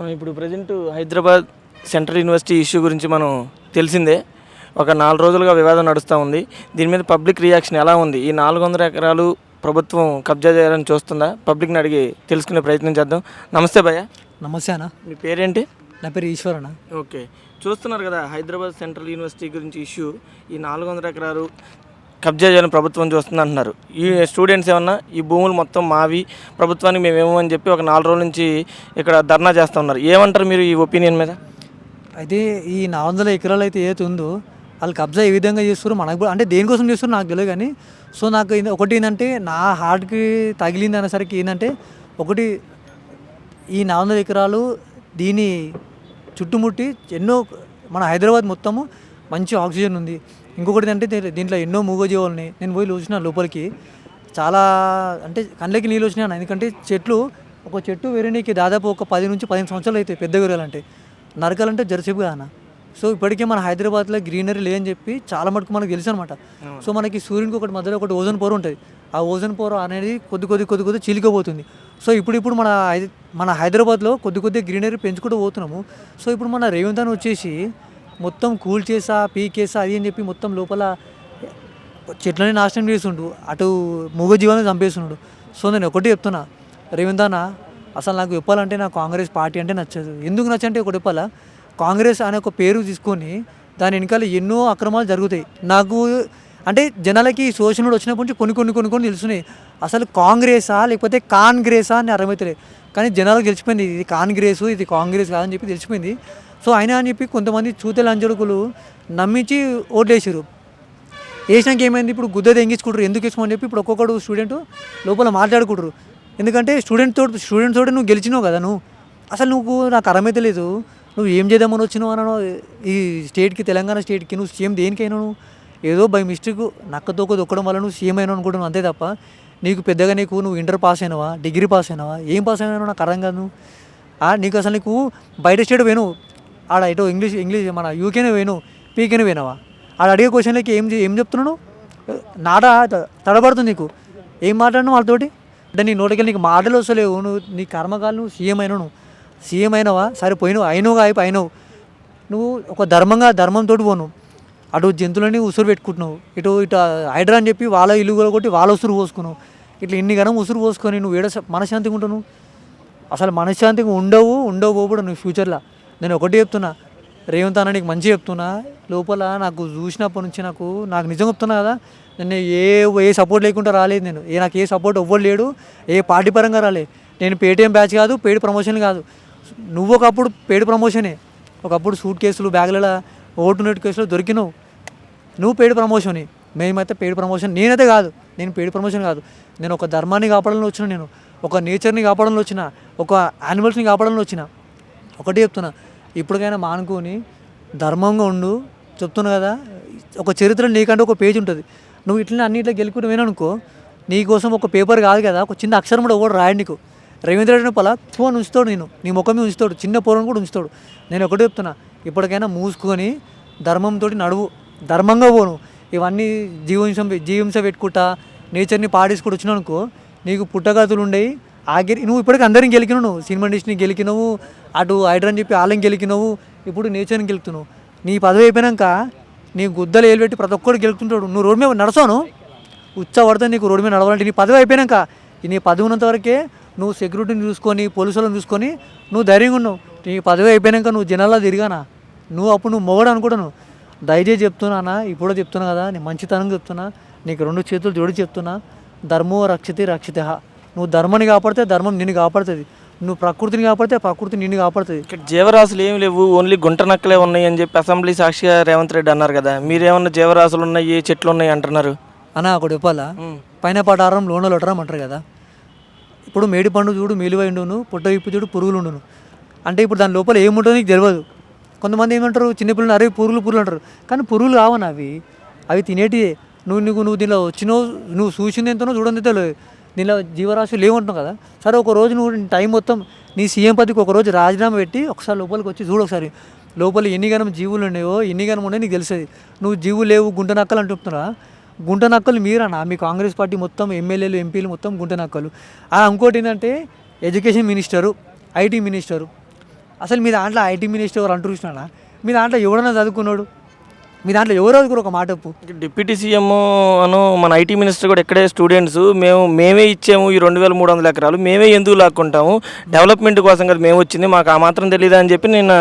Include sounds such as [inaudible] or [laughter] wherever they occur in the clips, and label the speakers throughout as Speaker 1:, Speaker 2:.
Speaker 1: మనం ఇప్పుడు present Hyderabad central university issue గురించి మనం తెలిసిందే. ఒక నాలుగు రోజులుగా వివాదం నడుస్తూ ఉంది. దీని మీద పబ్లిక్ రియాక్షన్ ఎలా ఉంది? ఈ నాలుగు వందల ఎకరాలు ప్రభుత్వం కబ్జా చేయాలని చూస్తుందా? పబ్లిక్ని అడిగి తెలుసుకునే ప్రయత్నం చేద్దాం. నమస్తే భయ్య.
Speaker 2: నమస్తే అన్న.
Speaker 1: మీ పేరేంటి?
Speaker 2: నా పేరు ఈశ్వర్ అన్న.
Speaker 1: ఓకే. చూస్తున్నారు కదా హైదరాబాద్ సెంట్రల్ యూనివర్సిటీ గురించి ఇష్యూ. ఈ నాలుగు వందల ఎకరాలు కబ్జా చేయాలని ప్రభుత్వం చూస్తుంది అంటున్నారు. ఈ స్టూడెంట్స్ ఏమన్నా ఈ భూములు మొత్తం మావి ప్రభుత్వానికి మేము అని చెప్పి ఒక నాలుగు రోజుల నుంచి ఇక్కడ ధర్నా చేస్తూ ఉన్నారు. ఏమంటారు మీరు ఈ ఒపీనియన్ మీద?
Speaker 2: అయితే ఈ నాలుగు వందల ఎకరాలు అయితే ఏదైతే ఉందో వాళ్ళు కబ్జా ఏ విధంగా చేస్తారు మనకు కూడా- అంటే దేనికోసం చేస్తారు నాకు తెలియదు కానీ సో నాకు ఒకటి ఏంటంటే నా హార్ట్కి తగిలింది అనేసరికి ఏంటంటే ఒకటి ఈ నాలుగు వందల ఎకరాలు దీని చుట్టుముట్టి ఎన్నో మన హైదరాబాద్ మొత్తము మంచి ఆక్సిజన్ ఉంది. ఇంకొకటి దీ- దీంట్లో ఎన్నో మూగజీవాలని నేను పోయి చూసిన లోపలికి చాలా అంటే కళ్ళకి నీళ్ళు వచ్చినాయి ఎందుకంటే చెట్లు ఒక చెట్టు వేరేనికి దాదాపు ఒక పది నుంచి పదిహేను సంవత్సరాలు అవుతాయి పెద్ద వేరాలంటే నరకాలంటే జరసేపు కాదన్న. సో ఇప్పటికే మన హైదరాబాద్లో గ్రీనరీ లేదని చెప్పి చాలా మటుకు మనకు తెలుసు అనమాట సో మనకి సూర్యునికి ఒకటి మధ్యలో ఒకటి ఓజోన్ పొర ఉంటుంది. ఆ ఓజోన్ పొర అనేది కొద్ది కొద్ది కొద్ది కొద్ది చీలికపోతుంది సో ఇప్పుడు ఇప్పుడు మన మన హైదరాబాద్లో కొద్ది కొద్ది గ్రీనరీ పెంచుకుంటూ పోతున్నాము. సో ఇప్పుడు మన రేవంత్ అని వచ్చేసి మొత్తం కూల్ చేసా పీకేసా అది అని చెప్పి మొత్తం లోపల చెట్లని నాశనం చేస్తుండు అటు మూగ జీవాలను చంపేస్తున్నాడు సో నేను ఒకటి చెప్తున్నా రేవంత్ అన్న అసలు నాకు చెప్పాలంటే నాకు కాంగ్రెస్ పార్టీ అంటే నచ్చదు. ఎందుకు నచ్చంటే ఒకటి చెప్పాలా? కాంగ్రెస్ అనే ఒక పేరు తీసుకొని దాని వెనకాల ఎన్నో అక్రమాలు జరుగుతాయి. నాకు అంటే జనాలకి సోషల్ మీడియా వచ్చినప్పటి నుంచి కొన్ని కొన్ని కొన్ని కొన్ని తెలుస్తున్నాయి అసలు కాంగ్రెసా లేకపోతే కాంగ్రెసా అని అర్థమవుతలే కానీ జనాలకు తెలిసిపోయింది ఇది కాంగ్రెస్ ఇది కాంగ్రెస్ కాదని చెప్పి తెలిసిపోయింది. సో అయినా అని చెప్పి కొంతమంది చూతే లంచడుకులు నమ్మించి ఓట్లేసారు వేసినాక ఏమైంది? ఇప్పుడు గుద్ద తెంగించుకుంటారు ఎందుకు వేసుకోమని చెప్పి ఇప్పుడు ఒక్కొక్కడు స్టూడెంట్ లోపల మాట్లాడుకుంటారు ఎందుకంటే స్టూడెంట్ తోటి స్టూడెంట్ తోటి నువ్వు గెలిచినావు కదా నువ్వు. అసలు నువ్వు నాకు అర్థమైతే లేదు. నువ్వు ఏం చేద్దామని వచ్చినావు అన్నాను ఈ స్టేట్కి తెలంగాణ స్టేట్కి నువ్వు సీఎం దేనికైనా నువ్వు. ఏదో బై మిస్టేక్ నక్కతోక దొక్కడం వల్ల నువ్వు సీఎం అయినావు అనుకుంటున్నావు అంతే తప్ప. నీకు పెద్దగా నీకు నువ్వు ఇంటర్ పాస్ అయినావా? డిగ్రీ పాస్ అయినావా? ఏం పాస్ అయినావు? నాకు అర్థం కాదు నువ్వు. నీకు అసలు నీకు బయట స్టేట్ పోయినావు ఆడ ఇటు ఇంగ్లీష్ ఇంగ్లీష్ మన యూకేనే పోయిను పీకేనే పోయినావా ఆడ అడిగే క్వశ్చన్లకి ఏం చే- ఏం చెప్తున్నాను? నాట తడబడుతుంది నీకు. ఏం మాట్లాడినావు వాళ్ళతోటి? అంటే నీ నోటికి నీకు మాటలు వస్తలేవు నువ్వు నీ కర్మకాలు నువ్వు సీఎం అయినావు నువ్వు. సీఎం అయినావా? సరే పోయినావు అయినవుగా అయిపోయి అయినావు. నువ్వు ఒక ధర్మంగా ధర్మంతో పోను. అటు జంతువులని ఉసురు పెట్టుకుంటున్నావు. ఇటు ఇటు హైడ్రా అని చెప్పి వాళ్ళ ఇల్లు కొట్టి వాళ్ళ ఉసురు పోసుకున్నావు. ఇట్లా ఇన్ని గనం ఉసురు పోసుకొని నువ్వు ఏడ మనశ్శాంతిగా ఉంటావు అసలు మనశ్శాంతిగా ఉండవు ఉండవు పోకూడదు నువ్వు ఫ్యూచర్లో నేను ఒకటి చెప్తున్నా. రేవంత్ అన్న నీకు మంచి చెప్తున్నా. లోపల నాకు చూసినప్పటి నుంచి నాకు నాకు నిజం చెప్తున్నా కదా. నేను ఏ ఏ సపోర్ట్ లేకుండా రాలేదు నేను. ఏ నాకు ఏ సపోర్ట్ ఎవ్వరు లేడు. ఏ పార్టీ పరంగా రాలేదు నేను పేటీఎం బ్యాచ్ కాదు పేడ్ ప్రమోషన్ కాదు. నువ్వు ఒకప్పుడు పేడ్ ప్రమోషనే ఒకప్పుడు సూట్ కేసులు బ్యాగులలో ఓటు నెట్ కేసులు దొరికినావు. నువ్వు పేడ్ ప్రమోషనే మేమైతే పేడ్ ప్రమోషన్ నేనైతే కాదు. నేను పేడ్ ప్రమోషన్ కాదు. నేను ఒక ధర్మాన్ని కాపాడాలని వచ్చిన నేను. ఒక నేచర్ని కాపాడాలని వచ్చిన. ఒక యానిమల్స్ని కాపాడాలని వచ్చిన. ఒకటి చెప్తున్నా. ఇప్పటికైనా మానుకొని ధర్మంగా ఉండు. చెప్తున్నా కదా ఒక చరిత్ర నీకంటే ఒక పేజ్ ఉంటుంది. నువ్వు ఇట్లా అన్నిట్లో గెలుకుంటూ పోయినానుకో నీకోసం ఒక పేపర్ కాదు కదా ఒక చిన్న అక్షరం కూడా ఒకటి రాయండి నీకు. రవీంద్ర రెడ్డి పలా ఫోన్ ఉంచుతాడు నేను నీ ముఖం మీద ఉంచుతాడు. చిన్న పొరను కూడా ఉంచుతాడు. నేను ఒకటి చెప్తున్నా ఇప్పటికైనా మూసుకొని ధర్మంతో నడువు. ధర్మంగా పోను. ఇవన్నీ జీవహింస జీవింస పెట్టుకుంటా నేచర్ని పాడేసుకుంటూ వచ్చినావు అనుకో నీకు పుట్టగతులు ఉండేవి. ఆఖరి నువ్వు ఇప్పటికి అందరిని గెలికినావు నువ్వు. సినిమా ఇండస్ట్రీని గెలికినావు అటు హైడ్రన్ అని చెప్పి వాళ్ళని గెలికినావు ఇప్పుడు నేచర్ని గెలుపుతున్నావు. నీ పదవి అయిపోయినాక నీ గుద్దలు ఏలుపెట్టి ప్రతి ఒక్కడు గెలుపుతుంటాడు. నువ్వు రోడ్డు మీద నడసాను ఉచ్చ పడితే నీకు రోడ్డు మీద నడవాలంటే నీ పదవి అయిపోయినాక నీ పదవి ఉన్నంత వరకే నువ్వు సెక్యూరిటీని చూసుకొని పోలీసులను చూసుకొని నువ్వు ధైర్యంగా ఉన్నావు. నీ పదవి అయిపోయినాక నువ్వు జనాల్లో తిరిగానా? నువ్వు అప్పుడు నువ్వు మొగడు అనుకుంటాను దయచేసి చెప్తున్నానా ఇప్పుడు చెప్తున్నా కదా నేను మంచితనం చెప్తున్నా నీకు రెండు చేతులు జోడి చెప్తున్నా. ధర్మో రక్షితే రక్షిత. నువ్వు ధర్మాన్ని కాపాడితే ధర్మం నిన్ను కాపాడుతుంది. నువ్వు ప్రకృతిని కాపాడితే ప్రకృతి నిన్ను కాపాడుతుంది.
Speaker 1: ఇక్కడ జీవరాశులు ఏమి లేవు ఓన్లీ గుంట నక్కలే ఉన్నాయి అని చెప్పి అసెంబ్లీ సాక్షిగా రేవంత్ రెడ్డి అన్నారు కదా. మీరేమన్నా జీవరాశులు ఉన్నాయి చెట్లు ఉన్నాయి అంటున్నారు?
Speaker 2: అన్న ఒకటి చెప్పాలా? పైన పటారం లోన లొటరం అంటారు కదా. ఇప్పుడు మేడి పండు చూడు మేలువైండును పుట్ట విప్పు చూడు పురుగులు ఉండును. అంటే ఇప్పుడు దాని లోపల ఏముంటుందో నీకు తెలియదు. కొంతమంది ఏమంటారు చిన్నపిల్లలు అరే పురుగులు పురుగులు అంటారు. కానీ పురుగులు కావని అవి అవి తినేటివే నువ్వు నువ్వు నువ్వు దీనిలో వచ్చినావు నువ్వు చూసింది ఎంతనో చూడండి తెలియదు దీనిలో జీవరాశులు ఏమంటున్నావు కదా? సరే ఒక రోజు నువ్వు టైం మొత్తం నీ సీఎం పదవికి ఒక రోజు రాజీనామా పెట్టి ఒకసారి లోపలికి వచ్చి చూడు ఒకసారి. లోపల ఎన్ని గనం జీవులు ఉన్నాయో ఎన్ని గనం ఉన్నాయో నీకు తెలుస్తుంది. నువ్వు జీవులు లేవు గుంట నక్కలు అంటున్నారా గుంట నక్కలు మీరన్నా మీ కాంగ్రెస్ పార్టీ మొత్తం ఎమ్మెల్యేలు ఎంపీలు మొత్తం గుంట నక్కలు. ఆ ఇంకోటి ఏంటంటే ఎడ్యుకేషన్ మినిస్టరు ఐటీ మినిస్టరు. అసలు మీ దాంట్లో ఐటీ మినిస్టర్ అంటూ చూసినా మీ దాంట్లో ఎవడన్నా చదువుకున్నాడు? మీ దాంట్లో ఎవరో చదువుకున్నారు ఒక మాట
Speaker 1: ఇక డిప్యూటీ సీఎం అను మన ఐటీ మినిస్టర్ కూడా ఇక్కడే స్టూడెంట్స్ మేము మేమే ఇచ్చాము ఈ రెండు వేల మూడు వందల ఎకరాలు మేమే ఎందుకు లాక్కుంటాము? డెవలప్మెంట్ కోసం కదా మేము వచ్చింది మాకు ఆ మాత్రం తెలియదా అని చెప్పి నేను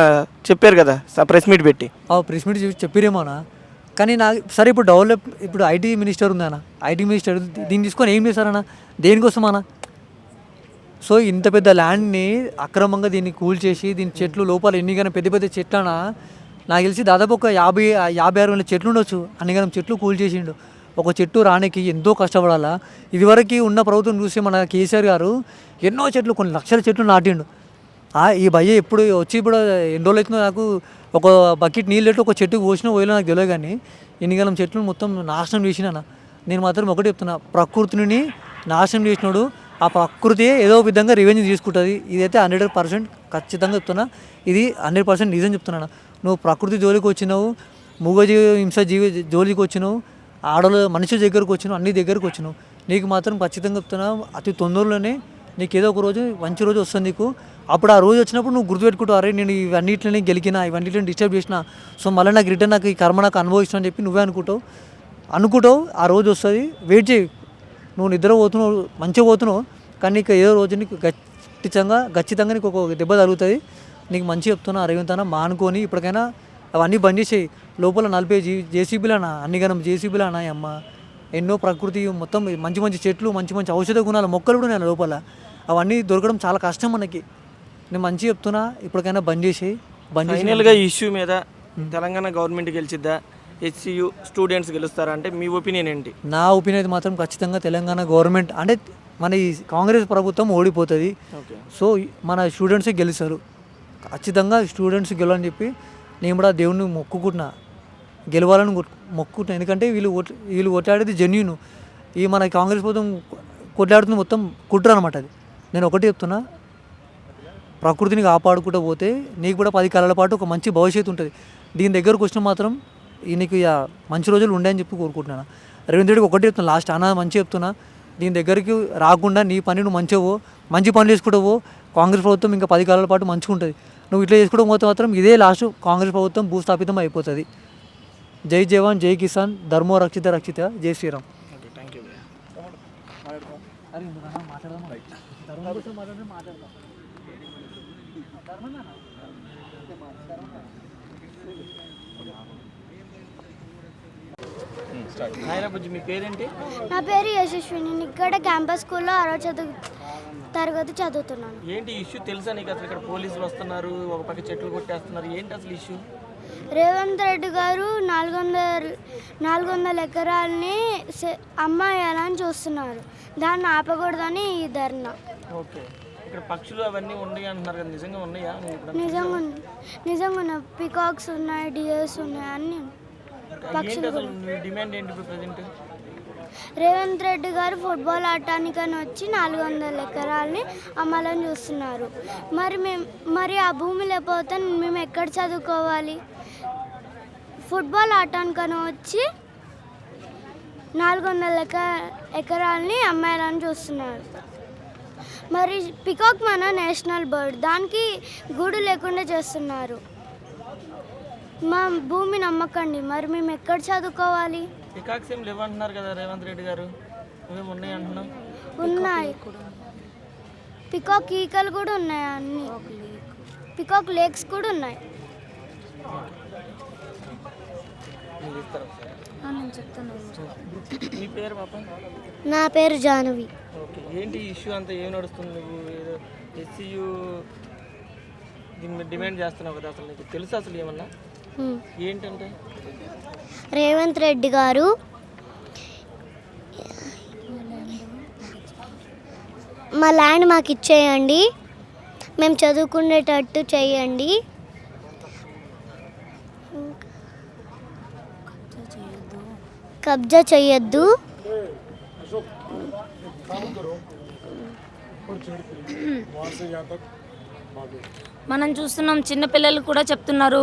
Speaker 1: చెప్పారు కదా ప్రెస్ మీట్ పెట్టి.
Speaker 2: ఆ ప్రెస్ మీట్ చెప్పిరేమోనా కానీ నాకు సరే ఇప్పుడు డెవలప్ ఇప్పుడు ఐటీ మినిస్టర్ ఉందన్న. ఐటీ మినిస్టర్ దీన్ని తీసుకొని ఏం చేశారన్న దేనికోసమన్నా సో ఇంత పెద్ద ల్యాండ్ని అక్రమంగా దీన్ని కూల్ చేసి దీని చెట్లు లోపల ఎన్నికైనా పెద్ద పెద్ద చెట్లనా నాకు తెలిసి దాదాపు ఒక యాభై యాభై అరవై వేల చెట్లు ఉండొచ్చు. అన్నిగనం చెట్లు కూల్ చేసిండు. ఒక చెట్టు రానికి ఎంతో కష్టపడాలా. ఇదివరకు ఉన్న ప్రభుత్వం చూసి మన కేసీఆర్ గారు ఎన్నో చెట్లు కొన్ని లక్షల చెట్లు నాటిండు. ఈ భయ్య ఎప్పుడు వచ్చి ఇప్పుడు ఎన్ని రోజులు అవుతుందో నాకు ఒక బకెట్ నీళ్ళు పెట్టి ఒక చెట్టు పోసినా పోయినా నాకు తెలియదు కానీ ఎన్నికలం చెట్లు మొత్తం నాశనం చేసినా నేను మాత్రం ఒకటి చెప్తున్నా ప్రకృతిని నాశనం చేసినాడు ఆ ప్రకృతి ఏదో ఒక విధంగా రివెంజ్ తీసుకుంటుంది. ఇదైతే హండ్రెడ్ పర్సెంట్ ఖచ్చితంగా చెప్తున్నా. ఇది హండ్రెడ్ పర్సెంట్ నిజం చెప్తున్నాను. నువ్వు ప్రకృతి జోలికి వచ్చినావు మూగజీవి హింస జీవి జోలికి వచ్చినావు ఆడలు మనిషి దగ్గరకు వచ్చినావు అన్ని దగ్గరకు వచ్చినావు. నీకు మాత్రం ఖచ్చితంగా చెప్తున్నావు అతి తొందరలోనే నీకు ఏదో ఒక రోజు మంచి రోజు వస్తుంది నీకు. అప్పుడు ఆ రోజు వచ్చినప్పుడు నువ్వు గుర్తుపెట్టుకుంటావు అరే నేను ఇవన్నిటిని గెలికిన ఇవన్నిటిని డిస్టర్బ్ చేసిన సో మళ్ళీ నాకు రిటర్న్ నాకు ఈ కర్మ నాకు అనుభవిస్తున్నా అని చెప్పి నువ్వే అనుకుంటావు. అనుకుంటావు ఆ రోజు వస్తుంది. వెయిట్ చేయి. నువ్వు నిద్ర పోతున్నావు మంచిగా పోతున్నావు కానీ నీకు ఏదో రోజు నీకు ఖచ్చితంగా ఖచ్చితంగా నీకు ఒక దెబ్బ తగులుతుంది. నీకు మంచి చెప్తున్నా అరవింతన మానుకొని ఇప్పటికైనా అవన్నీ బంద్ చేసేయి. లోపల నలభై జీ జేసీబీలనా అన్ని గనం జేసీబీలనా అమ్మ ఎన్నో ప్రకృతి మొత్తం మంచి మంచి చెట్లు మంచి మంచి ఔషధ గుణాలు మొక్కలు కూడా ఉన్నాయి లోపల. అవన్నీ దొరకడం చాలా కష్టం మనకి. నేను మంచి చెప్తున్నా ఇప్పటికైనా బంద్ చేసేయి బంద్
Speaker 1: ఫైనల్గా ఇష్యూ మీద తెలంగాణ గవర్నమెంట్ గెలిచిద్దా? హెచ్సియు స్టూడెంట్స్ గెలుస్తారా అంటే మీ ఒపీనియన్ ఏంటి?
Speaker 2: నా ఒపీనియన్ అయితే మాత్రం ఖచ్చితంగా తెలంగాణ గవర్నమెంట్ అంటే మన ఈ కాంగ్రెస్ ప్రభుత్వం ఓడిపోతుంది. సో మన స్టూడెంట్సే గెలుస్తారు? ఖచ్చితంగా స్టూడెంట్స్ గెలవని చెప్పి నేను కూడా దేవుణ్ణి మొక్కుకుంటున్నా. గెలవాలని కొట్- మొక్కుకుంటున్నా. ఎందుకంటే వీళ్ళు ఓట్ వీళ్ళు కొట్లాడేది జెన్యున్ ఈ మన కాంగ్రెస్ ప్రభుత్వం కొట్లాడుతుంది మొత్తం కుట్ర అనమాట అది. నేను ఒకటి చెప్తున్నా. ప్రకృతిని కాపాడుకుంటూ పోతే నీకు కూడా పది కాలాల పాటు ఒక మంచి భవిష్యత్తు ఉంటుంది. దీని దగ్గరకు వచ్చిన మాత్రం ఈ నీకు ఇక మంచి రోజులు ఉండని చెప్పి కోరుకుంటున్నాను. రవీంద్ర రెడ్డికి ఒకటి చెప్తున్నా లాస్ట్ అన్న మంచి చెప్తున్నా. దీని దగ్గరికి రాకుండా నీ పని నువ్వు మంచిగా మంచి పనులు చేసుకుంటావు కాంగ్రెస్ ప్రభుత్వం ఇంకా పది కాలాల పాటు మంచిగా ఉంటుంది. నువ్వు ఇట్లా చేసుకోవడం పోతే మాత్రం ఇదే లాస్ట్ కాంగ్రెస్ ప్రభుత్వం భూస్థాపితం అయిపోతుంది. జై జవాన్ జై కిసాన్ ధర్మో రక్షిత రక్షిత జై Shriram.
Speaker 1: Okay thank you hi బుజ్జి మీ పేరేంటి?
Speaker 3: నా పేరు యశస్విని. నేను ఇక్కడ క్యాంపస్ స్కూల్లో ఆరో చదువు తరగతి చదువుతున్నాను.
Speaker 1: ఏంటి ఇష్యూ తెలుసా నీకు? అసలు ఇక్కడ పోలీసులు వస్తున్నారు ఒక పక్క చెట్లు కొట్టేస్తున్నారు. ఏంటి అసలు ఇష్యూ?
Speaker 3: రేవంత్ రెడ్డి గారు నాలుగు వందల నాలుగు వందల ఎకరాలని అమ్మాయాలని చూస్తున్నారు. దాన్ని ఆపకూడదని ఈ ధర్నా.
Speaker 1: ఓకే. ఇక్కడ పక్షులు అవన్నీ ఉన్నాయి అంటున్నారు కదా. నిజంగా ఉన్నాయా?
Speaker 3: నిజంగా నిజంగా ఉన్నాయి. పికాక్స్ ఉన్నాయి డియర్స్ ఉన్నాయి అన్నీ
Speaker 1: డిమాండ్ ఏంటి ఇప్పుడు ప్రజెంట్?
Speaker 3: రేవంత్ రెడ్డి గారు ఫుట్బాల్ ఆడటానికని వచ్చి నాలుగు వందల ఎకరాలని అమ్మాలని చూస్తున్నారు. మరి మేము మరి ఆ భూమి లేకపోతే మేము ఎక్కడ చదువుకోవాలి? ఫుట్బాల్ ఆడటానికని వచ్చి నాలుగు వందల ఎక ఎకరాలని అమ్మాయాలని చూస్తున్నారు. మరి పికాక్ మన నేషనల్ బర్డ్ దానికి గూడు లేకుండా చేస్తున్నారు. మా భూమి నమ్మకండి. మరి మేము ఎక్కడ చదువుకోవాలి?
Speaker 1: పికాక్స్ ఏం లేవంటున్నారు కదా రేవంత్ రెడ్డి గారు. నువ్వేం ఉన్నాయి అంటున్నావు?
Speaker 3: ఉన్నాయి. పికాక్ ఈకలు కూడా ఉన్నాయి అన్ని. పికాక్ లేక్స్ కూడా ఉన్నాయి.
Speaker 1: మీ పేరు పాప?
Speaker 3: నా పేరు జాహ్నవి.
Speaker 1: ఓకే. ఏంటి ఇష్యూ అంతా? ఏం నడుస్తుంది నువ్వు ఏదో ఎస్సీయూ డిమాండ్ చేస్తున్నావు కదా అసలు నీకు? తెలుసు అసలు ఏమన్నా. ఏంటంటే?
Speaker 3: రేవంత్ రెడ్డి గారు మా ల్యాండ్ మాకు ఇచ్చేయండి. మేము చదువుకునేటట్టు చేయండి. కబ్జా చేయొద్దు. [clears throat]
Speaker 4: మనం చూస్తున్నాం చిన్నపిల్లలు కూడా చెప్తున్నారు.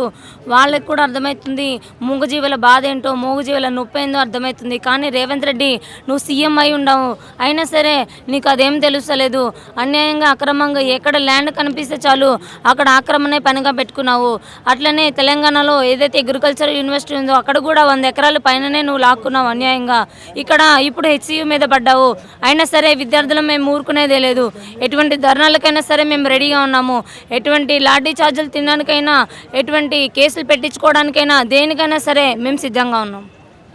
Speaker 4: వాళ్ళకి కూడా అర్థమవుతుంది మూగజీవుల బాధ ఏంటో మూగజీవుల నొప్పి ఏందో అర్థమవుతుంది కానీ రేవంత్ రెడ్డి నువ్వు సీఎం అయి ఉండవు. అయినా సరే నీకు అదేం తెలుస్తలేదు. అన్యాయంగా అక్రమంగా ఎక్కడ ల్యాండ్ కనిపిస్తే చాలు అక్కడ ఆక్రమణే పనిగా పెట్టుకున్నావు. అట్లనే తెలంగాణలో ఏదైతే అగ్రికల్చర్ యూనివర్సిటీ ఉందో అక్కడ కూడా వంద ఎకరాల పైననే నువ్వు లాక్కున్నావు అన్యాయంగా. ఇక్కడ ఇప్పుడు హెచ్సియు మీద పడ్డావు. అయినా సరే విద్యార్థులు మేము ఊరుకునేదే లేదు. ఎటువంటి ధర్నాలకైనా సరే మేము రెడీగా ఉన్నాము. ఎటువంటి లాఠీ చార్జీలు తినడానికైనా ఎటువంటి కేసులు పెట్టించుకోవడానికైనా దేనికైనా సరే మేము సిద్ధంగా ఉన్నాం.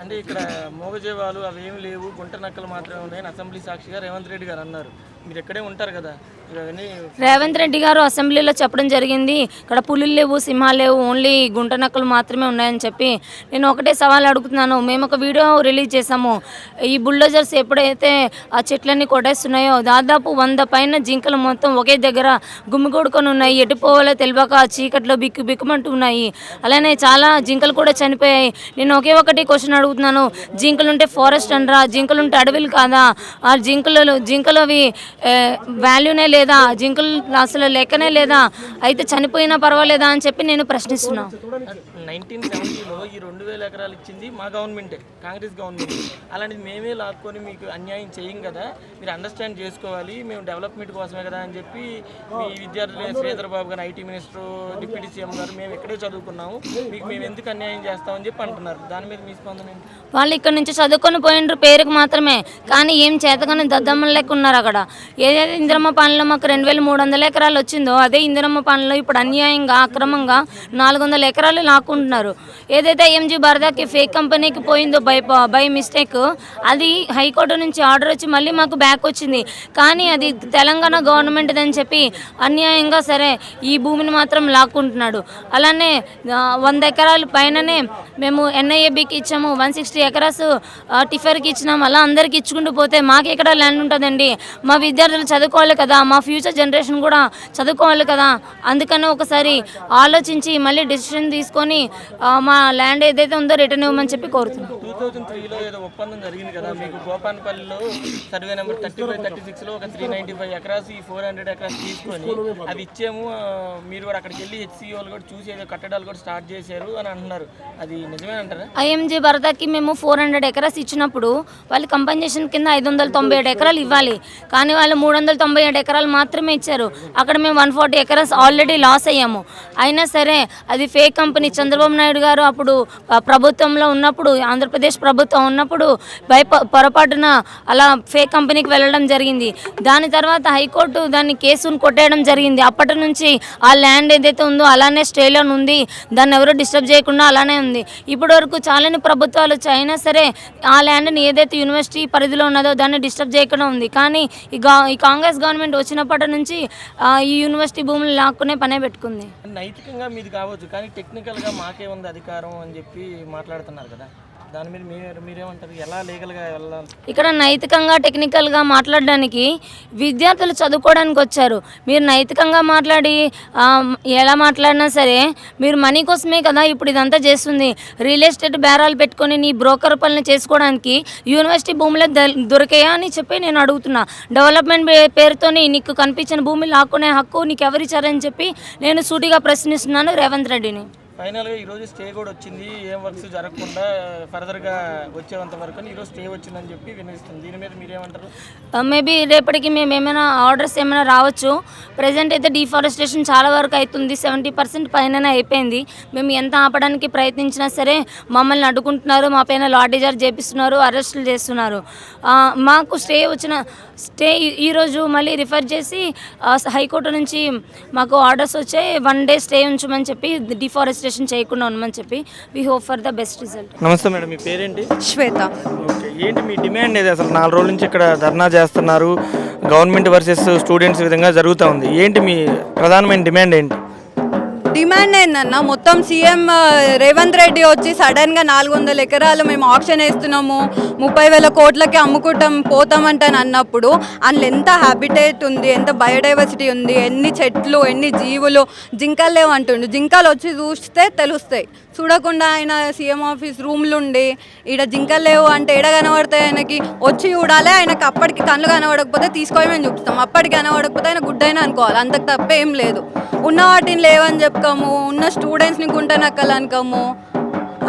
Speaker 1: అంటే ఇక్కడ మోగజీవాలు అవేమి లేవు గుంట నక్కలు మాత్రమే ఉన్నాయని అసెంబ్లీ సాక్షిగా రేవంత్ రెడ్డి గారు అన్నారు. మీరు ఉంటారు కదా?
Speaker 4: రేవంత్ రెడ్డి గారు అసెంబ్లీలో చెప్పడం జరిగింది. ఇక్కడ పులులు లేవు సింహాలు లేవు ఓన్లీ గుంట నక్కలు మాత్రమే ఉన్నాయని చెప్పి నేను ఒకటే సవాల్ అడుగుతున్నాను. మేము ఒక వీడియో రిలీజ్ చేసాము ఈ బుల్డోజర్స్ ఎప్పుడైతే ఆ చెట్లన్నీ కొట్టేస్తున్నాయో దాదాపు వంద పైన జింకలు మొత్తం ఒకే దగ్గర గుమ్మిగూడుకొని ఉన్నాయి. ఎటు పోవాలో తెలియక చీకట్లో బిక్కు బిక్కుమంటూ ఉన్నాయి. అలానే చాలా జింకలు కూడా చనిపోయాయి. నేను ఒకే ఒకటి క్వశ్చన్ అడుగుతున్నాను. జింకలుంటే ఫారెస్ట్ అనరా జింకలుంటే అడవులు కాదా? ఆ జింకలు జింకలు అవి వాల్యూనే లేదా జింకలు అసలు లెక్కనే లేదా అయితే చనిపోయినా పర్వాలేదా అని చెప్పి నేను ప్రశ్నిస్తున్నాను
Speaker 1: నైన్టీన్ సెవెంటీలో ఈ రెండు వేల ఎకరాలు ఇచ్చింది మా గవర్నమెంటే కాంగ్రెస్ గవర్నమెంట్. అలాంటిది మేమే లాక్కొని మీకు అన్యాయం చేయం కదా మీరు అండర్స్టాండ్ చేసుకోవాలి మేము డెవలప్మెంట్ కోసమే కదా అని చెప్పి మీ విద్యార్థులు శ్రీధర్ బాబు గారు ఐటీ మినిస్టర్ డిప్యూటీ సీఎం గారు మేము ఎక్కడే చదువుకున్నాము మీకు మేము ఎందుకు అన్యాయం చేస్తామని చెప్పి అంటున్నారు. దాని మీద మీ స్పందన ఏంటి?
Speaker 4: వాళ్ళు ఇక్కడ నుంచి చదువుకొని పోయినరు పేరుకు మాత్రమే కానీ ఏం చేతగానే దద్దమ్మలు లెక్క ఉన్నారు అక్కడ. ఏదైతే ఇందిరమ్మ పాలనలో మాకు రెండు వేల మూడు వందల ఎకరాలు వచ్చిందో అదే ఇందిరమ్మ పాలనలో ఇప్పుడు అన్యాయంగా అక్రమంగా నాలుగు వందల ఎకరాలు లాక్కుంటున్నారు. ఏదైతే ఎంజీ భారతకి ఫేక్ కంపెనీకి పోయిందో బై బై మిస్టేక్ అది హైకోర్టు నుంచి ఆర్డర్ వచ్చి మళ్ళీ మాకు బ్యాక్ వచ్చింది. కానీ అది తెలంగాణ గవర్నమెంట్ అని చెప్పి అన్యాయంగా సరే ఈ భూమిని మాత్రం లాక్కుంటున్నాడు. అలానే వంద ఎకరాల పైననే మేము ఎన్ఐఏబికి ఇచ్చాము వన్ సిక్స్టీ ఎకరాస్ టిఫర్కి ఇచ్చినాం అలా అందరికి ఇచ్చుకుంటూ పోతే మాకు ఎక్కడ ల్యాండ్ ఉంటుందండి? మా విద్యార్థులు చదువుకోవాలి కదా మా ఫ్యూచర్ జనరేషన్ కూడా చదువుకోవాలి కదా. అందుకని ఒకసారి ఆలోచించి మళ్ళీ డెసిషన్ తీసుకొని మా ల్యాండ్ ఏదైతే ఉందో రిటర్న్ ఇవ్వమని చెప్పి కోరుతున్నాం.
Speaker 1: టూ థౌజండ్ త్రీలో ఏదో ఒప్పందం జరిగింది కదా మీకు గోపాన్పల్లిలో survey number thirty five thirty సిక్స్లో ఒక త్రీ నైంటీ ఫైవ్ ఎకరాస్ ఈ ఫోర్ హండ్రెడ్ ఎకరాస్ తీసుకొని అవి ఇచ్చాము ఆ, మీరు కూడా అక్కడికి వెళ్ళి హెచ్సిఓలు కూడా చూసి ఏదో కట్టడాలు కూడా స్టార్ట్ చేశారు అని అంటున్నారు. అది నిజమే అంటారా?
Speaker 4: ఐఎంజీ భరతకి మేము ఫోర్ హండ్రెడ్ ఎకరాస్ ఇచ్చినప్పుడు వాళ్ళు కంపెన్సేషన్ కింద ఐదు వందల తొంభై ఏడు ఎకరాలు ఇవ్వాలి. కానీ వాళ్ళు మూడు వందల తొంభై ఏడు ఎకరాలు మాత్రమే ఇచ్చారు. అక్కడ మేము one forty acres already loss అయ్యాము. అయినా సరే అది ఫేక్ కంపెనీ చంద్రబాబు నాయుడు గారు అప్పుడు ప్రభుత్వంలో ఉన్నప్పుడు ఆంధ్రప్రదేశ్ ప్రభుత్వం ఉన్నప్పుడు భయ పొరపాటున అలా ఫేక్ కంపెనీకి వెళ్ళడం జరిగింది. దాని తర్వాత హైకోర్టు దాన్ని కేసును కొట్టేయడం జరిగింది. అప్పటి నుంచి ఆ ల్యాండ్ ఏదైతే ఉందో అలానే స్టేలో ఉంది. దాన్ని ఎవరు డిస్టర్బ్ చేయకుండా అలానే ఉంది. ఇప్పటి వరకు చాలాని ప్రభుత్వాలు వచ్చాయి అయినా సరే ఆ ల్యాండ్ని ఏదైతే యూనివర్సిటీ పరిధిలో ఉన్నదో దాన్ని డిస్టర్బ్ చేయకుండా ఉంది. కానీ ఈ ఈ కాంగ్రెస్ గవర్నమెంట్ వచ్చినప్పటి నుంచి ఈ యూనివర్సిటీ భూములు లాక్కునే పనే పెట్టుకుంది.
Speaker 1: నైతికంగా మీది కావచ్చు కానీ టెక్నికల్గా మాకే ఉంది అధికారం అని చెప్పి మాట్లాడుతున్నారు కదా. దాని మీద మీరు మీరేమంటారు? ఎలా లీగల్గా వెళ్ళాలి?
Speaker 4: ఇక్కడ నైతికంగా టెక్నికల్గా మాట్లాడడానికి విద్యార్థులు చదువుకోవడానికి వచ్చారు. మీరు నైతికంగా మాట్లాడి ఎలా మాట్లాడినా సరే మీరు మనీ కోసమే కదా ఇప్పుడు ఇదంతా చేస్తుంది. రియల్ ఎస్టేట్ బేరాలు పెట్టుకొని నీ బ్రోకర్ పనులు చేసుకోవడానికి యూనివర్సిటీ భూములే దొరికాయా అని చెప్పి నేను అడుగుతున్నా. డెవలప్మెంట్ పేరుతోనే పేరుతోని నీకు కనిపించిన భూమి లాక్కునే హక్కు నీకు ఎవరిచ్చారని చెప్పి నేను సూటిగా ప్రశ్నిస్తున్నాను రేవంత్ రెడ్డిని.
Speaker 1: ఫైనల్గా ఈరోజు స్టే కూడా వచ్చింది. ఏం వర్క్స్ జరగకుండా ఫర్దర్గా వచ్చేంత వరకు ఈరోజు స్టే వచ్చిందని చెప్పి వినిపిస్తుంది. దీని మీద మీరేమంటారు?
Speaker 4: మేబీ రేపటికి మేము ఏమైనా ఆర్డర్స్ ఏమైనా రావచ్చు. ప్రజెంట్ అయితే డిఫారెస్టేషన్ చాలా వరకు అవుతుంది. సెవెంటీ పర్సెంట్ పైన అయిపోయింది. మేము ఎంత ఆపడానికి ప్రయత్నించినా సరే మమ్మల్ని అడ్డుకుంటున్నారు. మా పైన లాఠీచార్జ్ చేపిస్తున్నారు. అరెస్టులు చేస్తున్నారు. మాకు స్టే వచ్చిన స్టే ఈరోజు మళ్ళీ రిఫర్ చేసి హైకోర్టు నుంచి మాకు ఆర్డర్స్ వచ్చాయి. వన్ డే స్టే ఉంచమని చెప్పి డిఫారెస్టేషన్ చేయకుండా ఉండమని చెప్పి we hope for the best result.
Speaker 1: నమస్తే మేడం మీ పేరేంటి?
Speaker 5: శ్వేత.
Speaker 1: ఓకే ఏంటి మీ డిమాండ్ ఏది? అసలు నాలుగు రోజుల నుంచి ఇక్కడ ధర్నా చేస్తున్నారు. గవర్నమెంట్ వర్సెస్ స్టూడెంట్స్ విధంగా జరుగుతూ ఉంది. ఏంటి మీ ప్రధానమైన డిమాండ్ ఏంటి?
Speaker 5: డిమాండ్ ఏందన్న? మొత్తం సీఎం రేవంత్ రెడ్డి వచ్చి సడన్గా నాలుగు వందల ఎకరాలు మేము ఆప్షన్ వేస్తున్నాము ముప్పై వేల కోట్లకి అమ్ముకుంటాం పోతామంటని అన్నప్పుడు అందులో ఎంత హ్యాబిటేట్ ఉంది ఎంత బయోడైవర్సిటీ ఉంది ఎన్ని చెట్లు ఎన్ని జీవులు జింకలు లేవు అంటుండు జింకలు వచ్చి చూస్తే తెలుస్తాయి. చూడకుండా ఆయన సీఎం ఆఫీస్ రూమ్లు ఉండి ఈడ జింకలు లేవు అంటే ఎడ కనబడతాయి ఆయనకి? వచ్చి చూడాలి ఆయనకి అప్పటికి కళ్ళు కనబడకపోతే తీసుకొని మేము చూపిస్తాం. అప్పటికి కనబడకపోతే ఆయన గుడ్డైనా అనుకోవాలి. అంతకు తప్పేం లేదు. ఉన్న వాటిని లేవని చెప్పుకోము ఉన్న స్టూడెంట్స్ని గుంటనక్కలు అనుకోము.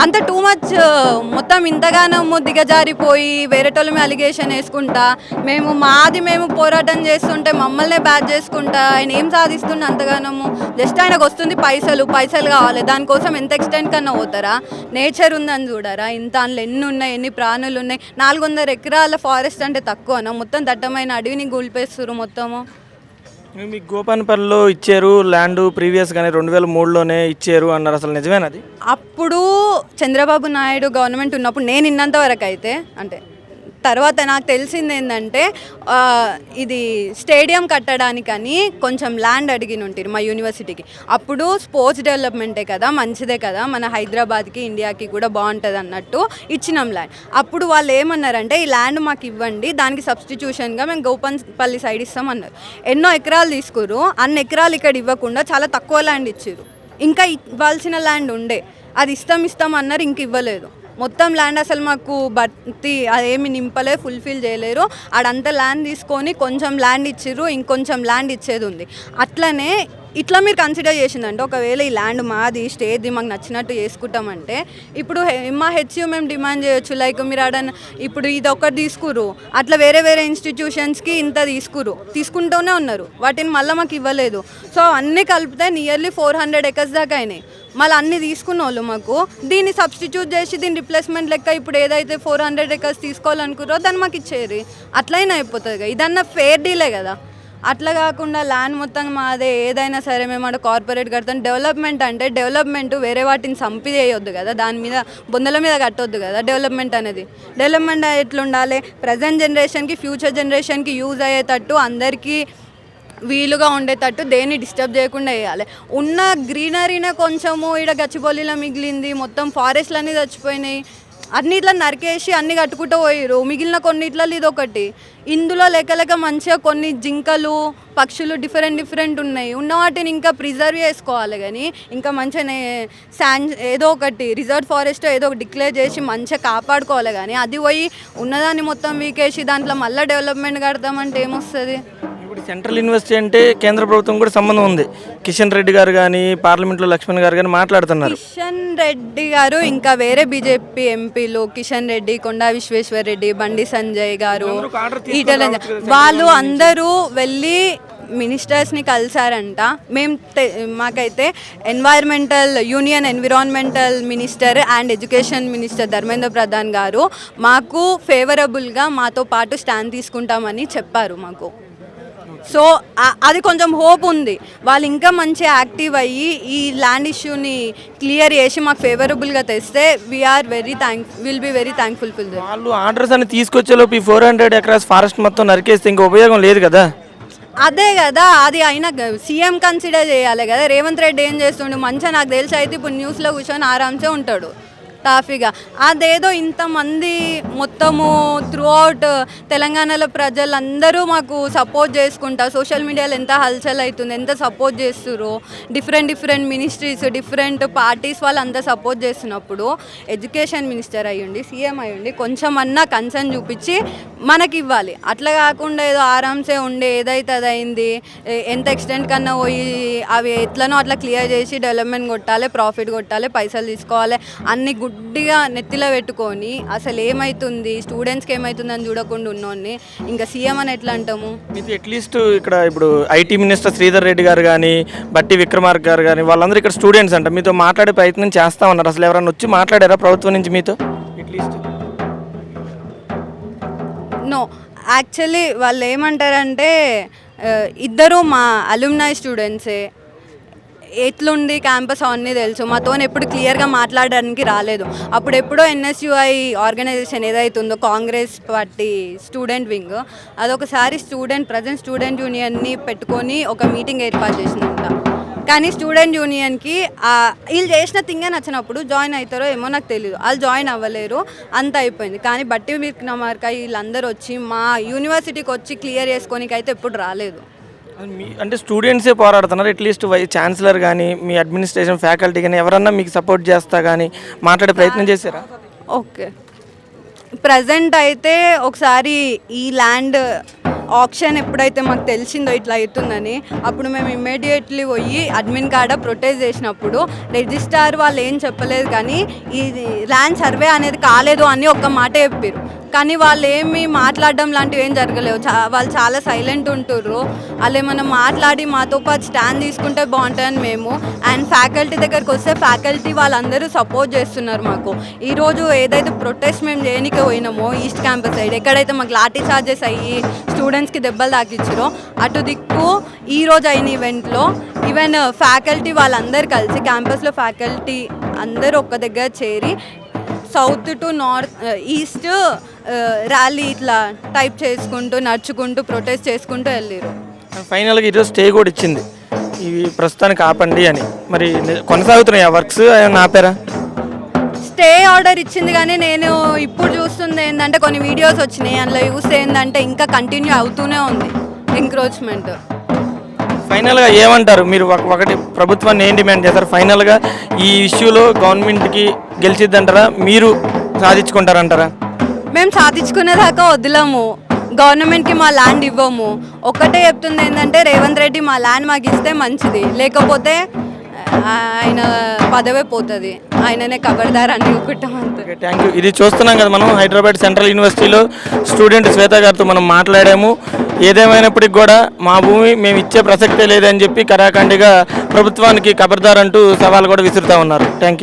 Speaker 5: అంత టూ మచ్ uh, మొత్తం ఇంతగానో దిగజారిపోయి వేరేటోళ్ళ మీద అలిగేషన్ వేసుకుంటా మేము మాది మేము పోరాటం చేస్తుంటే మమ్మల్నే బ్యాచ్ చేసుకుంటా ఆయన ఏం సాధిస్తుండే అంతగానము? జస్ట్ ఆయనకు వస్తుంది పైసలు పైసలు కావాలి దానికోసం ఎంత ఎక్స్టెంట్ కన్నా పోతారా? నేచర్ ఉందని చూడరా? ఇంత అందులో ఎన్ని ఉన్నాయి ఎన్ని ప్రాణులు ఉన్నాయి? నాలుగు వందల ఎకరాల ఫారెస్ట్ అంటే తక్కువనా? మొత్తం దట్టమైన అడవిని గుల్పేస్తున్నారు మొత్తము.
Speaker 1: మీకు గోపాన్పల్లిలో ఇచ్చారు ల్యాండ్ ప్రీవియస్ గానే రెండు వేల మూడులోనే ఇచ్చారు అన్నారు. అసలు నిజమేనది
Speaker 5: అప్పుడు చంద్రబాబు నాయుడు గవర్నమెంట్ ఉన్నప్పుడు నేను ఇన్నంత వరకు అయితే అంటే తర్వాత నాకు తెలిసింది ఏంటంటే ఇది స్టేడియం కట్టడానికని కొంచెం ల్యాండ్ అడిగిన ఉంటారు మా యూనివర్సిటీకి. అప్పుడు స్పోర్ట్స్ డెవలప్మెంటే కదా మంచిదే కదా మన హైదరాబాద్కి ఇండియాకి కూడా బాగుంటుంది అన్నట్టు ఇచ్చినాం ల్యాండ్. అప్పుడు వాళ్ళు ఏమన్నారంటే ఈ ల్యాండ్ మాకు ఇవ్వండి దానికి సబ్స్టిట్యూషన్గా మేము గోపన్పల్లి సైడ్ ఇస్తామన్నారు ఎన్నో ఎకరాలు తీసుకురు అన్ని ఎకరాలు ఇక్కడ ఇవ్వకుండా చాలా తక్కువ ల్యాండ్ ఇచ్చారు ఇంకా ఇవ్వాల్సిన ల్యాండ్ ఉండే అది ఇస్తాం ఇస్తాం అన్నారు ఇంక ఇవ్వలేదు. మొత్తం ల్యాండ్ అసలు మాకు భర్తీ అదేమి నింపలే ఫుల్ఫిల్ చేయలేరు. ఆడంతా ల్యాండ్ తీసుకొని కొంచెం ల్యాండ్ ఇచ్చిర్రు ఇంకొంచెం ల్యాండ్ ఇచ్చేది ఉంది. అట్లనే ఇట్లా మీరు కన్సిడర్ చేసిందంటే ఒకవేళ ఈ ల్యాండ్ మాది స్టేది మాకు నచ్చినట్టు చేసుకుంటామంటే ఇప్పుడు హె- మా హెచ్యూ మేము డిమాండ్ చేయొచ్చు. లైక్ మీరు ఆడ ఇప్పుడు ఇది ఒకటి తీసుకురు అట్లా వేరే వేరే ఇన్స్టిట్యూషన్స్కి ఇంత తీసుకురు తీసుకుంటూనే ఉన్నారు. వాటిని మళ్ళీ మాకు ఇవ్వలేదు. సో అన్నీ కలిపితే నియర్లీ ఫోర్ హండ్రెడ్ ఎకర్స్ దాకా అయినాయి. మళ్ళీ అన్ని తీసుకున్న వాళ్ళు మాకు. దీన్ని సబ్స్టిట్యూట్ చేసి దీని రిప్లేస్మెంట్ లెక్క ఇప్పుడు ఏదైతే ఫోర్ హండ్రెడ్ ఎకర్స్ తీసుకోవాలనుకున్నారో దాన్ని మాకు ఇచ్చేది. అట్లయినా అయిపోతుంది కదా. ఇదన్నా ఫేర్ డీలే కదా. అట్లా కాకుండా ల్యాండ్ మొత్తం మాదే ఏదైనా సరే మేము అక్కడ కార్పొరేట్ కడతాం. డెవలప్మెంట్ అంటే డెవలప్మెంట్ వేరే వాటిని సంపి చేయొద్దు కదా. దాని మీద బొందల మీద కట్టొద్దు కదా డెవలప్మెంట్ అనేది. డెవలప్మెంట్ ఎట్లుండాలి? ప్రజెంట్ జనరేషన్కి ఫ్యూచర్ జనరేషన్కి యూజ్ అయ్యేటట్టు అందరికీ వీలుగా ఉండేటట్టు దేన్ని డిస్టర్బ్ చేయకుండా వేయాలి ఉన్న గ్రీనరీనే కొంచెము ఇక్కడ గచ్చిబౌలిలో మిగిలింది మొత్తం ఫారెస్ట్లు అన్నీ చచ్చిపోయినాయి. అన్నిట్లో నరికేసి అన్ని కట్టుకుంటూ పోయిరు మిగిలిన కొన్నిట్లలో ఇది ఒకటి ఇందులో లెక్క లెక్క మంచిగా కొన్ని జింకలు పక్షులు డిఫరెంట్ డిఫరెంట్ ఉన్నాయి. ఉన్న వాటిని ఇంకా ప్రిజర్వ్ చేసుకోవాలి కానీ ఇంకా మంచిగా శాన్ ఏదో ఒకటి రిజర్వ్ ఫారెస్ట్ ఏదో ఒకటి డిక్లేర్ చేసి మంచిగా కాపాడుకోవాలి కానీ అది పోయి ఉన్నదాన్ని మొత్తం వీకేసి దాంట్లో మళ్ళీ డెవలప్మెంట్ కడతామంటే ఏమొస్తుంది?
Speaker 1: ఇప్పుడు సెంట్రల్ యూనివర్సిటీ అంటే కేంద్ర ప్రభుత్వం కూడా సంబంధం ఉంది. కిషన్ రెడ్డి గారు కానీ పార్లమెంట్లో లక్ష్మణ్ గారు కానీ మాట్లాడుతున్నారు.
Speaker 5: కిషన్ రెడ్డి గారు ఇంకా వేరే బీజేపీ ఎంపీలు కిషన్ రెడ్డి కొండా విశ్వేశ్వర్ రెడ్డి బండి సంజయ్ గారు ఈటల వాళ్ళు అందరూ వెళ్ళి మినిస్టర్స్ని కలిసారంట మేము మాకైతే environmental union environmental minister and education minister Dharmendra Pradhan గారు మాకు ఫేవరబుల్గా మాతో పాటు స్టాండ్ తీసుకుంటామని చెప్పారు మాకు. సో అది కొంచెం హోప్ ఉంది. వాళ్ళు ఇంకా మంచి యాక్టివ్ అయ్యి ఈ ల్యాండ్ ఇష్యూని క్లియర్ చేసి మాకు ఫేవరబుల్గా తెస్తే we are very thank will be very thankful full
Speaker 1: వాళ్ళు ఆర్డర్స్ అని తీసుకొచ్చేలోపు ఈ ఫోర్ హండ్రెడ్ ఎకరాస్ ఫారెస్ట్ మొత్తం నరికేస్తే ఇంకా ఉపయోగం లేదు కదా?
Speaker 5: అదే కదా అది అయినా సీఎం కన్సిడర్ చేయాలి కదా. రేవంత్ రెడ్డి ఏం చేస్తుండు? మంచిగా నాకు తెలిసి. అయితే ఇప్పుడు న్యూస్లో కూర్చొని ఆరామ్సే ఉంటాడు. టాఫీగా. అదేదో ఇంతమంది మొత్తము త్రూ అవుట్ తెలంగాణలో ప్రజలందరూ మాకు సపోర్ట్ చేసుకుంటా. సోషల్ మీడియాలో ఎంత హల్చల్ అవుతుంది ఎంత సపోర్ట్ చేస్తుర్రు. Different different ministries different parties వాళ్ళు అంతా సపోర్ట్ చేస్తున్నప్పుడు ఎడ్యుకేషన్ మినిస్టర్ అయ్యుండి సీఎం అయ్యుండి కొంచెం అన్నా కన్సర్న్ చూపించి మనకి ఇవ్వాలి అట్లా కాకుండా ఏదో ఆరామ్సే ఉండి ఏదైతే అది అయింది ఎంత ఎక్స్టెంట్ కన్నా పోయి అవి ఎట్లనో అట్లా క్లియర్ చేసి డెవలప్మెంట్ కొట్టాలి ప్రాఫిట్ కొట్టాలి పైసలు తీసుకోవాలి అన్ని గుడ్డిగా నెత్తిలో పెట్టుకొని అసలు ఏమవుతుంది స్టూడెంట్స్కి ఏమవుతుందని చూడకుండా ఉన్నోడిని. ఇంకా సీఎం అని ఎట్లా అంటాము?
Speaker 1: మీకు అట్లీస్ట్ ఇక్కడ ఇప్పుడు ఐటీ మినిస్టర్ శ్రీధర్ రెడ్డి గారు కానీ బట్టి విక్రమార్క గారు కానీ వాళ్ళందరూ ఇక్కడ స్టూడెంట్స్ అంట. మీతో మాట్లాడే ప్రయత్నం చేస్తా ఉన్నారు. అసలు ఎవరైనా వచ్చి మాట్లాడారా ప్రభుత్వం నుంచి మీతో? అట్లీస్ట్
Speaker 5: నో యాక్చువల్లీ వాళ్ళు ఏమంటారంటే ఇద్దరు మా అలుమ్నాయ్ స్టూడెంట్సే ఎట్లుంది క్యాంపస్ అవన్నీ తెలుసు. మాతో ఎప్పుడు క్లియర్గా మాట్లాడడానికి రాలేదు. అప్పుడు ఎప్పుడో ఎన్ఎస్యుఐ ఆర్గనైజేషన్ ఏదైతుందో కాంగ్రెస్ పార్టీ స్టూడెంట్ వింగ్ అదొకసారి స్టూడెంట్ ప్రజెంట్ స్టూడెంట్ యూనియన్ని పెట్టుకొని ఒక మీటింగ్ ఏర్పాటు చేసిందంట. కానీ స్టూడెంట్ యూనియన్కి వీళ్ళు చేసిన థింగే నచ్చినప్పుడు జాయిన్ అవుతారో ఏమో నాకు తెలియదు వాళ్ళు జాయిన్ అవ్వలేరు అంత అయిపోయింది. కానీ బట్టి విక్రమార్క వీళ్ళందరూ వచ్చి మా యూనివర్సిటీకి వచ్చి క్లియర్ చేసుకోనికైతే ఎప్పుడు రాలేదు.
Speaker 1: అంటే స్టూడెంట్సే పోరాడుతున్నారు? అట్లీస్ట్ వై ఛాన్సలర్ కానీ మీ అడ్మినిస్ట్రేషన్ ఫ్యాకల్టీ కానీ ఎవరన్నా మీకు సపోర్ట్ చేస్తా కానీ మాట్లాడే ప్రయత్నం చేశారా?
Speaker 5: ఓకే. ప్రజెంట్ అయితే ఒకసారి ఈ ల్యాండ్ ఆప్షన్ ఎప్పుడైతే మాకు తెలిసిందో ఇట్లా అవుతుందని అప్పుడు మేము ఇమ్మీడియట్లీ పోయి అడ్మిన్ కాడ ప్రొటెస్ట్ చేసినప్పుడు రిజిస్టార్ వాళ్ళు ఏం చెప్పలేదు కానీ ఈ ల్యాండ్ సర్వే అనేది కాలేదు అని ఒక్క మాట చెప్పారు కానీ వాళ్ళు ఏమి మాట్లాడడం లాంటివి ఏం జరగలేవు. చా వాళ్ళు చాలా సైలెంట్ ఉంటుర్రు. వాళ్ళు ఏమైనా మాట్లాడి మాతో పాటు స్టాండ్ తీసుకుంటే బాగుంటుందని మేము. అండ్ ఫ్యాకల్టీ దగ్గరికి వస్తే ఫ్యాకల్టీ వాళ్ళందరూ సపోర్ట్ చేస్తున్నారు మాకు. ఈరోజు ఏదైతే ప్రొటెస్ట్ మేము చేయడానికి పోయినామో ఈస్ట్ క్యాంపస్ సైడ్ ఎక్కడైతే మాకు లాఠీ చార్జెస్ అయ్యి స్టూడెంట్స్కి దెబ్బలు తాకిచ్చారో అటు దిక్కు ఈ రోజు అయిన ఈవెంట్లో ఈవెన్ ఫ్యాకల్టీ వాళ్ళందరూ కలిసి క్యాంపస్లో ఫ్యాకల్టీ అందరూ ఒక్క దగ్గర చేరి south to north east rally ఇట్లా టైప్ చేసుకుంటూ నడుచుకుంటూ ప్రొటెస్ట్ చేసుకుంటూ వెళ్ళారు
Speaker 1: ఫైనల్గా ఈరోజు స్టే కూడా ఇచ్చింది. ఇవి ప్రస్తుతానికి ఆపండి అని. మరి కొనసాగుతున్నాయి ఆ వర్క్స్ ఆపారా?
Speaker 5: స్టే ఆర్డర్ ఇచ్చింది కానీ నేను ఇప్పుడు చూస్తుంది ఏంటంటే కొన్ని వీడియోస్ వచ్చినాయి. అందులో చూస్తే ఏంటంటే ఇంకా కంటిన్యూ అవుతూనే ఉంది ఎంక్రోచ్మెంట్
Speaker 1: ఫైనల్గా ఏమంటారు? మీరు ఒక- ఒకటి ప్రభుత్వాన్ని ఏం డిమాండ్ చేస్తారు? ఫైనల్గా ఈ ఇష్యూలో గవర్నమెంట్కి గెలిచిద్దంటారా? మీరు సాధించుకుంటారంటారా?
Speaker 5: మేము సాధించుకునేదాకా వదిలేము. గవర్నమెంట్కి మా ల్యాండ్ ఇవ్వము. ఒక్కటే చెప్తుంది ఏంటంటే రేవంత్ రెడ్డి మా ల్యాండ్ మాకు ఇస్తే మంచిది. లేకపోతే ఆయన పదవే పోతుంది. ఆయననే కబర్దార్ అని చూపెట్టాం అంతే.
Speaker 1: థ్యాంక్ యూ ఇది చూస్తున్నాం కదా మనం హైదరాబాద్ సెంట్రల్ యూనివర్సిటీలో స్టూడెంట్ శ్వేత గారితో మనం మాట్లాడాము. ఏదేమైనప్పటికీ కూడా మా భూమి మేము ఇచ్చే ప్రసక్తే లేదని చెప్పి కరాఖండిగా ప్రభుత్వానికి కబర్దార్ అంటూ సవాల్ కూడా విసురుతా ఉన్నారు. Thank you